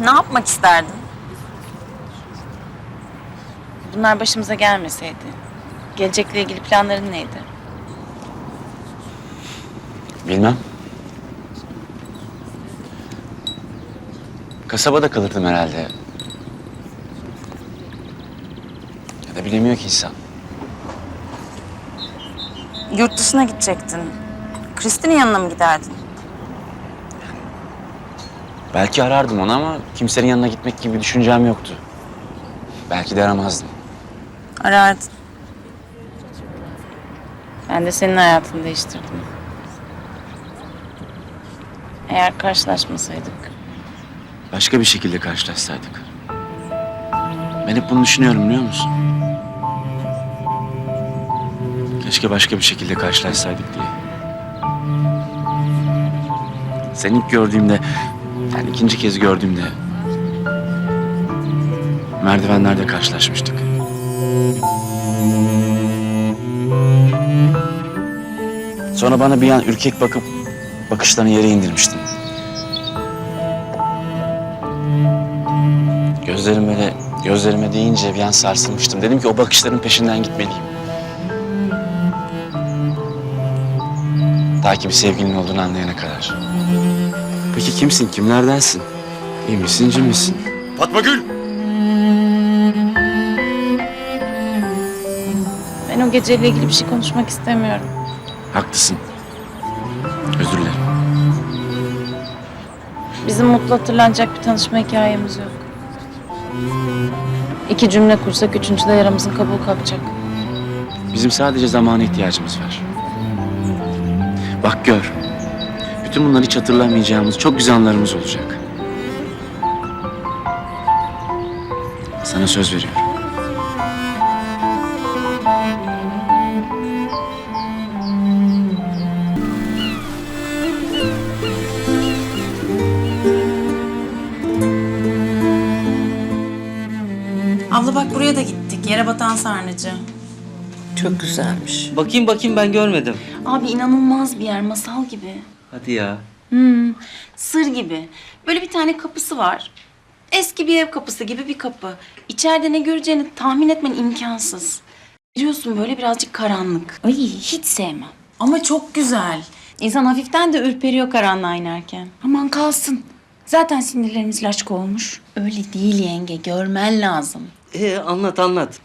Ne yapmak isterdin? Bunlar başımıza gelmeseydi. Gelecekle ilgili planların neydi? Bilmem. Kasabada kalırdım herhalde. Ya da bilemiyor ki insan. Yurt dışına gidecektin. Kristin'in yanına mı giderdin? Belki arardım onu ama kimsenin yanına gitmek gibi bir düşüncem yoktu. Belki de aramazdım. Arardın. Ben de senin hayatını değiştirdim. Eğer karşılaşmasaydık. Başka bir şekilde karşılaşsaydık. Ben hep bunu düşünüyorum biliyor musun? Keşke başka bir şekilde karşılaşsaydık diye. Seni ilk gördüğümde, yani ikinci kez gördüğümde... ...merdivenlerde karşılaşmıştık. Sonra bana bir an ürkek bakıp bakışlarını yere indirmiştin. Gözlerim böyle gözlerime deyince bir an sarsılmıştım. Dedim ki o bakışların peşinden gitmeliyim. Ta ki bir sevgilin olduğunu anlayana kadar. Peki kimsin? Kimlerdensin? İyi misin, cin misin? Fatma Gül! Ben o geceyle ilgili bir şey konuşmak istemiyorum. Haklısın. Özür dilerim. Bizim mutlu hatırlanacak bir tanışma hikayemiz yok. İki cümle kursak üçüncüde yaramızın kabuğu kalkacak. Bizim sadece zamana ihtiyacımız var. Bak gör. Bütün bunları hiç hatırlamayacağımız çok güzel anlarımız olacak. Sana söz veriyorum. Abla bak buraya da gittik. Yere batan sarnıcı. Çok güzelmiş. Bakayım bakayım ben görmedim. Abi inanılmaz bir yer. Masal gibi. Hadi ya. Hmm, sır gibi. Böyle bir tane kapısı var. Eski bir ev kapısı gibi bir kapı. İçeride ne göreceğini tahmin etmen imkansız. Biliyorsun böyle birazcık karanlık. Ay hiç sevmem. Ama çok güzel. İnsan hafiften de ürperiyor karanlığa inerken. Aman kalsın. Zaten sinirlerimiz laçka olmuş. Öyle değil yenge. Görmen lazım. Ee, anlat anlat.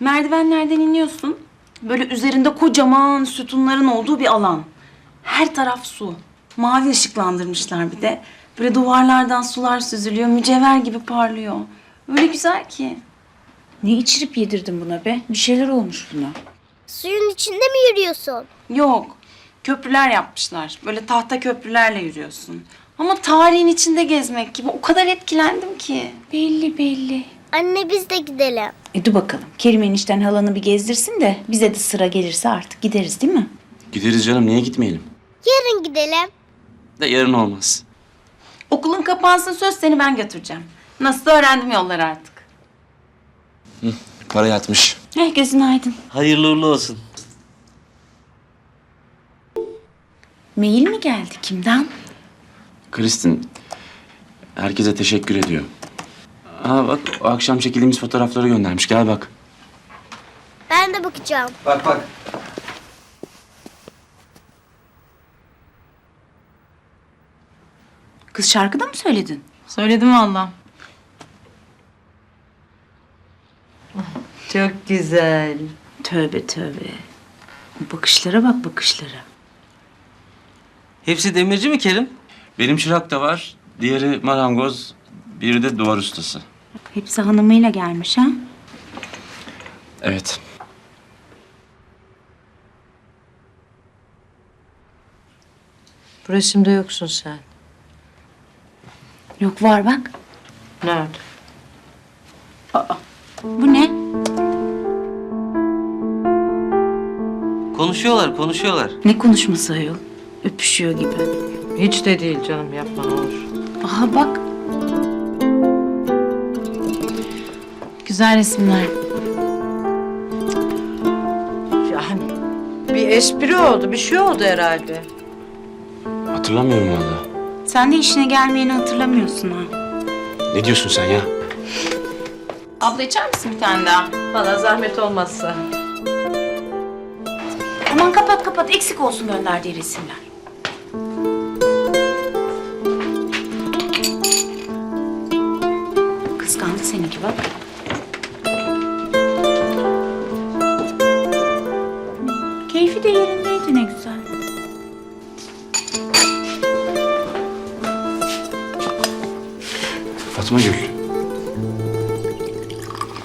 Merdivenlerden iniyorsun. Böyle üzerinde kocaman sütunların olduğu bir alan. Her taraf su. Mavi ışıklandırmışlar bir de. Böyle duvarlardan sular süzülüyor. Mücevher gibi parlıyor. Öyle güzel ki. Ne içirip yedirdin buna be? Bir şeyler olmuş buna. Suyun içinde mi yürüyorsun? Yok. Köprüler yapmışlar. Böyle tahta köprülerle yürüyorsun. Ama tarihin içinde gezmek gibi. O kadar etkilendim ki. Belli belli. Anne biz de gidelim. E dur bakalım. Kerim enişten halanı bir gezdirsin de bize de sıra gelirse artık gideriz değil mi? Gideriz canım, niye gitmeyelim? Yarın gidelim. De yarın olmaz. Okulun kapansın söz seni ben götüreceğim. Nasıl öğrendim yolları artık. Para yatmış. Eh gözün aydın. Hayırlı uğurlu olsun. Mail mi geldi kimden? Kristin herkese teşekkür ediyor. Aa bak o akşam çekildiğimiz fotoğrafları göndermiş. Gel bak. Ben de bakacağım. Bak bak. Kız şarkıda mı söyledin? Söyledim valla. Çok güzel. Tövbe tövbe. Bakışlara bak bakışlara. Hepsi demirci mi Kerim? Benim çırak da var. Diğeri marangoz. Biri de duvar ustası. Hepsi hanımıyla gelmiş ha? Evet. Bu resimde yoksun sen. Yok var bak. Nerede? Bu ne? Konuşuyorlar konuşuyorlar. Ne konuşması ayol? Öpüşüyor gibi. Hiç de değil canım yapma ne olur. Aha bak. Güzel resimler. Yani bir espri oldu, bir şey oldu herhalde. Hatırlamıyorum valla. Sen de işine gelmeyeni hatırlamıyorsun ha. Ne diyorsun sen ya? Abla içer misin bir tane daha? Bana zahmet olmazsa. Aman kapat kapat eksik olsun gönderdiği resimler. Kıskandı seninki bak.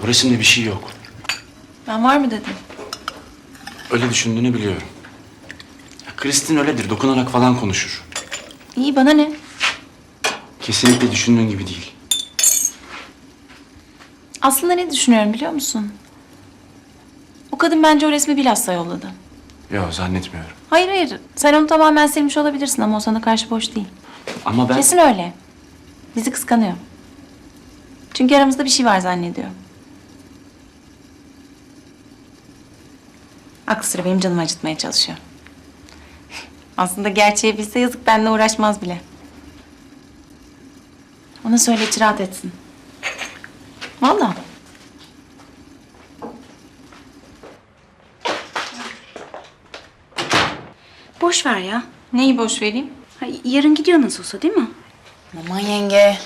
O resimde bir şey yok. Ben var mı dedim. Öyle düşündüğünü biliyorum. Ya Kristin öyledir. Dokunarak falan konuşur. İyi bana ne? Kesinlikle düşündüğün gibi değil. Aslında ne düşünüyorum biliyor musun? O kadın bence o resmi bilhassa yolladı. Yok zannetmiyorum. Hayır hayır. Sen onu tamamen silmiş olabilirsin ama o sana karşı boş değil. Ama ben... Kesin öyle. Bizi kıskanıyor. Çünkü aramızda bir şey var zannediyor. Aklı sıra benim canımı acıtmaya çalışıyor. Aslında gerçeği bilse yazık benimle uğraşmaz bile. Ona söyle hiç rahat etsin. Vallahi. Boş ver ya. Neyi boş vereyim? Ha, yarın gidiyor nasıl olsa değil mi? Aman yenge.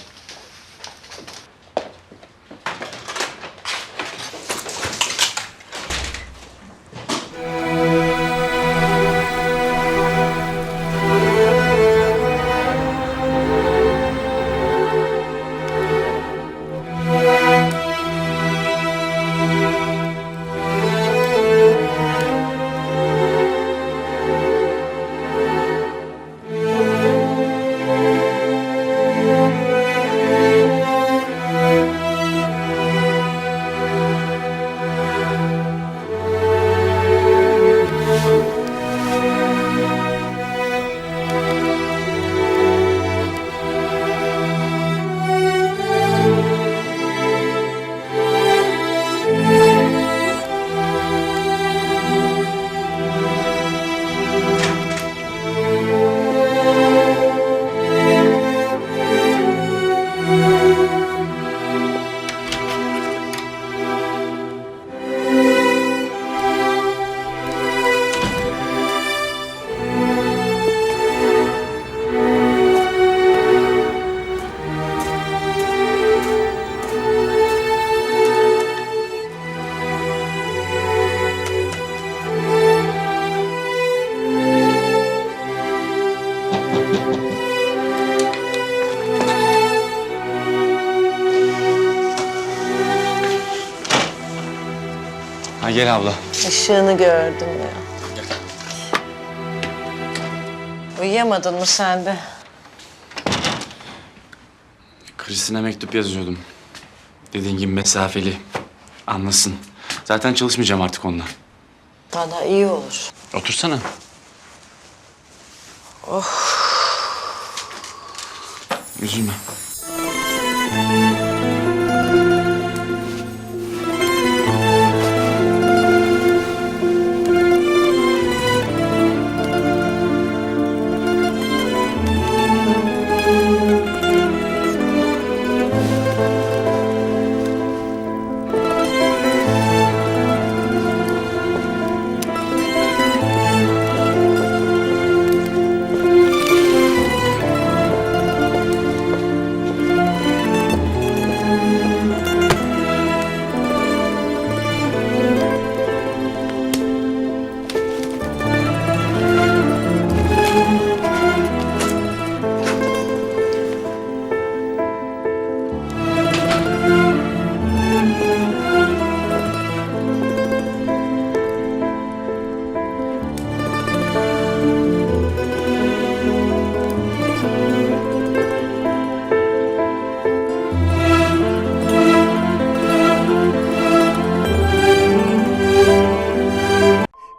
Ha gel abla. Işığını gördüm ya. Uyuyamadın mı sen de? Kristin'e mektup yazıyordum. Dediğin gibi mesafeli. Anlasın. Zaten çalışmayacağım artık onunla. Bana iyi olur. Otursana. Oh. Üzülme.